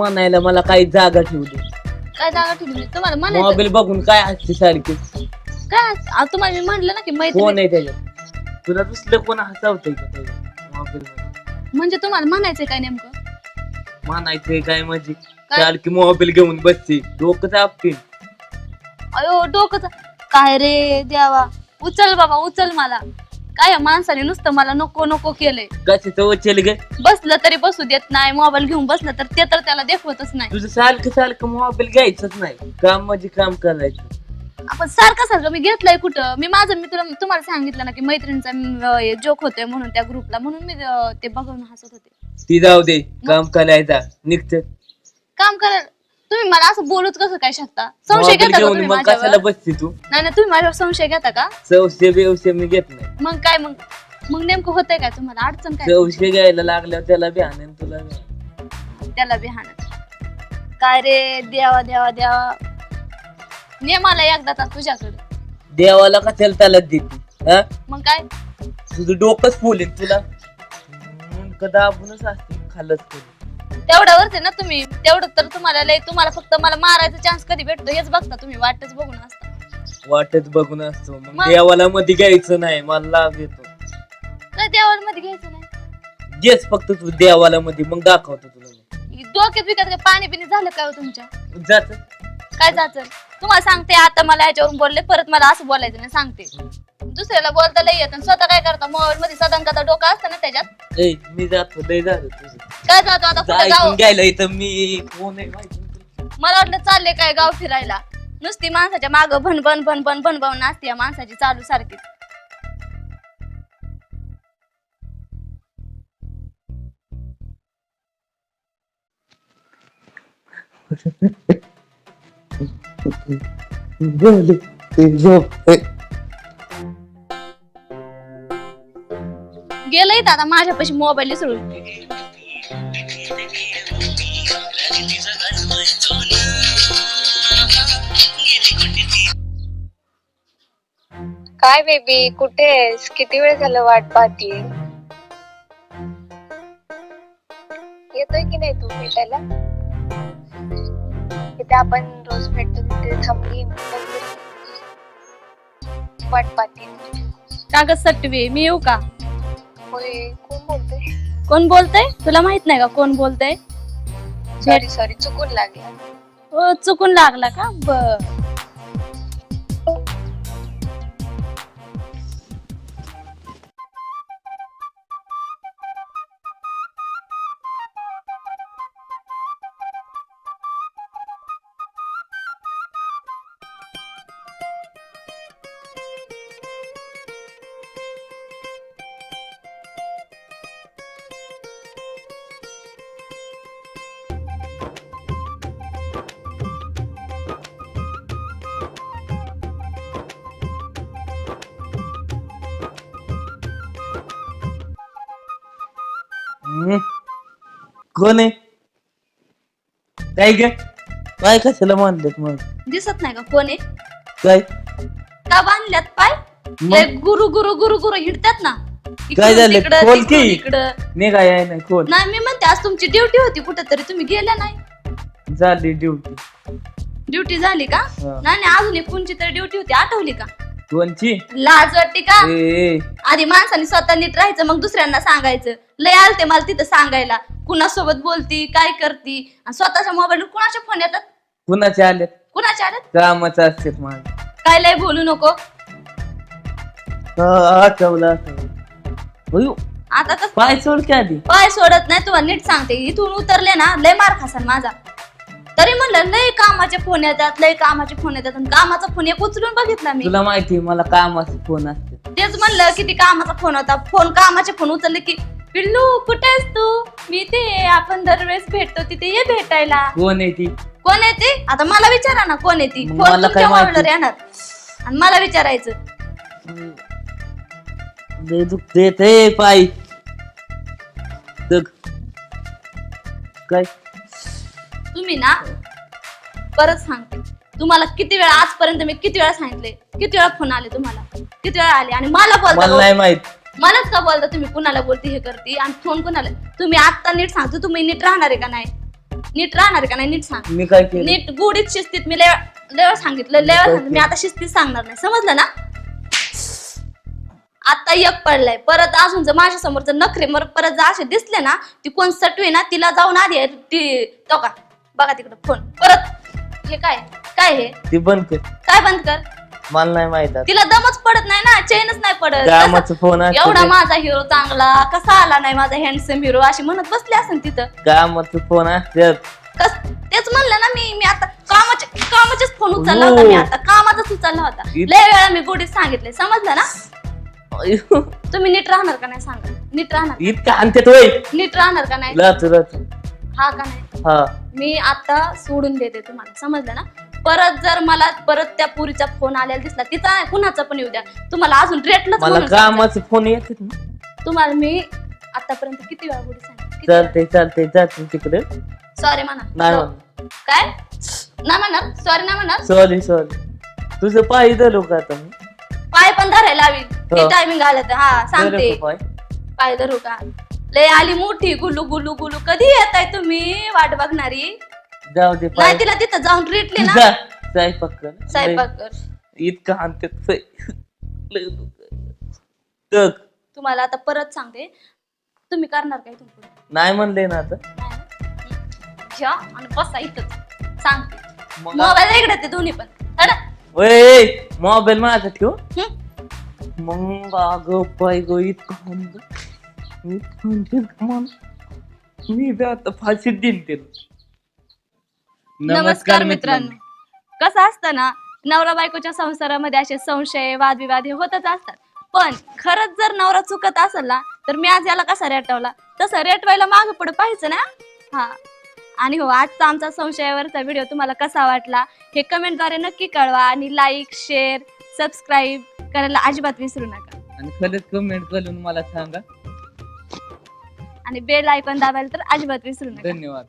म्हणायला मला काही जागा ठेवू दे काय जागा ठेवली? तुम्हाला म्हणायचं. मोबाईल बघून काय असते सारखी? काय तुम्हाला मी म्हणलं ना की कोण मैत्री आहे त्याच्यात? तुला दुसरं कोण हसावतंय का त्याच्यात? मोबाईल म्हणजे तुम्हाला म्हणायचंय काय नेमकं? म्हणायचंय काय म्हणजे? सारखी मोबाईल घेऊन बसते. डोकं चापतील अयो डोकं काय रे द्यावा उचल बाबा उचल मला. काय या माणसाने नुसतं मला नको नको केलंय. कशाचं वचल गे? बसलं तरी बसू देत नाही मोबाईल घेऊन बसलं तर ते तर त्याला देखवतच नाही. तुझं सारखं सारखं मोबाईल घ्यायचंच नाही. काम म्हणजे काम करायचं. आपण सारखं सारखं मी घेतलंय कुठं? मी माझं मी तुला तुम्हाला सांगितलं ना की मैत्रिणीचा जोक होतोय म्हणून त्या ग्रुपला म्हणून मी अं, ते बघून हसत होते. ती जाऊ दे काम करायचा निघत. काम करा तुम्ही मला असं बोलूच कसं काय शकता? संशय घेता का तुम्ही मग माझ्यावर? कशाला बसते तू? नाही नाही तुम्ही माझ्यावर संशय घेता का? चौशे बेवशे मी घेत नाही. मग काय मग मग नेमकं होतंय काय तुम्हाला? अडचण काय चौशे घ्यायला लागल्यावर त्याला बी आणेन तुला बी. त्याला बिहान काय रे देवा देवा देवा. ने मला एकदा तर तुझ्याकडे. देवाला कशाला त्याला देते? हा? मग काय? तुझं डोकंच फुलेल तुला. दाबूनच असते खालच करून तेवढ्यावरच आहे ना तुम्ही तेवढं तर तुम्हाला लय तुम्हाला फक्त मला मारायचा चान्स कधी भेटतो? हेच बघता तुम्ही वाटच बघून असता. वाटच बघून असतो. मग मग? देवाला मध्ये घ्यायचं नाही मला लाभ येतो. काय देवाला मध्ये घ्यायचं नाही. घेच फक्त तू देवाला मध्ये मग दाखवतो तुला. ही डोक्यात बिकत काय पाणी बिणी झालं काय हो तुमच्या? जात. काय जायचं तुम्हाला सांगते आता मला याच्यावरून बोलले परत मला असं बोलायचं नाही सांगते. दुसऱ्याला बोलता लय येत आणि स्वतः काय करता? मोबाईल मध्ये सदांकाचा डोका असतं ना त्याच्यात? ए मी जातो लय झालं तुझं. काय जातो आता? कुठे ऐकून जाऊ घ्यायला इथं मी कोण आहे माहिती नाही. मला वाटलं चालले काय गाव फिरायला. नुसती माणसाच्या माग भन भन भन भन भन भन नाचते या माणसाची चालू सारखी. ते झोप. ए, गेलंय आता माझ्यापाशी मोबाईल विसरून काय बेबी कुठे आहेस? किती वेळ झालं वाट पाहतीये येतोय की नाही तू भेटायला? तिथे आपण रोज भेटतो तिथे थांबली वाट पाहते. कागद सटवी मी येऊ का? होय कोण बोलतोय? कोण बोलतय? तुला माहीत नाही का कोण बोलतय? सॉरी सॉरी चुकून लागला. हो चुकून लागला का? बर. कोण आहे? काय ग? काय कशाला मानलेत मग? दिसत नाही का कोण आहे? काय? का बांधल्यात पाय? लय गुरु गुरु गुरु गुरु हिंडतात ना. काय झालं? खोल तिकडं, की. इकडं. मी काय आहे नाही कोण नाही मी म्हणते आज तुमची ड्युटी होती कुठेतरी तुम्ही गेल्या नाही. झाली ड्युटी. ड्युटी झाली का? हा. नाही नाही, अजून एक कोणची तरी ड्युटी होती आठवली का? कोणची लाज वाटते का? ए, आधी माणसाने स्वतः नीट राहायचं मग दुसऱ्यांना सांगायचं. लय आलते मला तिथं सांगायला. कुणासोबत बोलती काय करती? आणि स्वतःच्या मोबाईल कुणाचे फोन येतात? कुणाचे आलेत? कुणाचे आलेत? कामाचं असतात माझं. काय लय बोलू नको. हा, आठवलं आठवलं. अयो, आता तर पाय सोड की आधी. पाय सोडत नाही तुम्हाला नीट सांगते. इथून उतरले ना लय मार खासान माझा. तरी म्हणलं लय कामाचे फोन येतात लय कामाचे फोन येतात. आणि कामाचा फोन एक उचलून बघितला मी. तुला माहिती आहे, मला कामाचे फोन असते तेच म्हणलं किती कामाचा फोन होता. फोन कामाचे फोन उचलले की पिल्लू कुठेस तू? मी ते आपण दरवेळेस भेटतो तिथे ये भेटायला. कोण आहे ती? कोण आहे ते? आता मला विचारा ना कोण आहे ती? मग फोन मला काय तुमच्या माहिती? मोबाईलवर येणार. आणि मला विचारायचं. लय दुखते ते पाय. काय? तुम्ही ना परत सांगते. तुम्हाला किती वेळा आजपर्यंत मी किती वेळा सांगितले? किती वेळा फोन आले तुम्हाला? किती वेळा आले? आणि मला मला बोलता नाही माहीत. मलाच का बोलता तुम्ही कुणाला बोलते हे करते? आणि फोन कुणाला तुम्ही आता नीट सांगतो तुम्ही नीट राहणार आहे का नाही? नीट राहणार का नाही? नीट सांग. मी काय केलं? नीट गुढीत शिस्तीत मी लय लय वेळा सांगितलं लय वेळा सांगितलं. मी आता शिस्तीत सांगणार नाही. समजलं ना? आता एक पडलाय. परत अजून जर माझ्यासमोर जर नखरे मर परत जर असे दिसले ना ती कोण सटवी ना तिला जाऊन आधी ती तो का बघा तिकडे फोन. परत. हे काय? काय हे? ती बंद कर. काय बंद कर? मला नाही माहीत आता. तिला दमच पडत नाही ना चेनच नाही पडत. कामाचं फोन कसं- एवढा माझा हिरो चांगला. कसा आला नाही माझा हँडसम हिरो अशी म्हणत बसली असेल तिथं. कामाचं फोन असतात कस? तेच म्हणलं ना मी मी आता कामाचे कामाचेच फोन उचलला होता मी आता. कामाचाच उचलला होता. इत- लय वेळा मी गोडीत सांगितले समजलं ना? तुम्ही नीट राहणार का नाही सांगा? नीट राहणार इतकं आणतात वय नीट राहणार का नाही? लाच लाच. हा का नाही? हा. मी आता सोडून देते तुम्हाला समजलं ना? परत जर मला परत त्या पुरीचा फोन आलेला दिसला तिचा नाही, कुणाचा पण येऊ द्या. तुम्हाला अजून रेटलंच मला म्हणून सांगते. कामाचं फोन येतात ना. तुम्हाला मी आतापर्यंत किती वेळा सांगितली? चालते चालते जाते तिकडे. सॉरी म्हणा. नाही जाऊ. म्हणून काय? नाही म्हणणार सॉरी नाही म्हणणार सॉरी सॉरी तुझं पाय धरू का आता? मी पाय पण धरायला हवी. हो. टायमिंग आलं तर. हा सांगते धरू का पाय? पाय धरू का? लय आली मोठी गुलू गुलू गुलू. कधी येत आहे तुम्ही वाट बघणारी? जाऊ दे पाय. नाही तिला तिथं जाऊन रेटली ना. जा स्वयंपाक कर. स्वयंपाक कर. इतकं आणतात. बघ, तुम्हाला आता परत सांगते. तुम्ही करणार काय तुम्ही नाही म्हणले ना आता. घ्या आणि बसा इथंच. सांगते. मग मोबाईल इकडे ते दोन्ही पण. हट. वय मोबाईल माझा ठेव हं? मग अगं पाय ग इतकं आणलं. मी बी आता फाशी देईन तिला नमस्कार मित्रांनो. कसं असतं ना नवरा बायकोच्या संसारामध्ये असे संशय वादविवाद हे होतच असतात. पण खरंच जर नवरा चुकत असेल ना तर मी आज याला कसा रेटवला? तसं रेटवायला मागे पुढे पाहायचं ना? हा. आणि हो आजचा आमचा संशयावरचा व्हिडिओ तुम्हाला कसा वाटला हे कमेंटद्वारे नक्की कळवा आणि लाईक शेअर सबस्क्राईब करायला अजिबात विसरू नका. आणि खरंच कमेंट करून मला सांगा आणि बेल आयकॉन दाबायला तर अजिबात विसरू नका. धन्यवाद.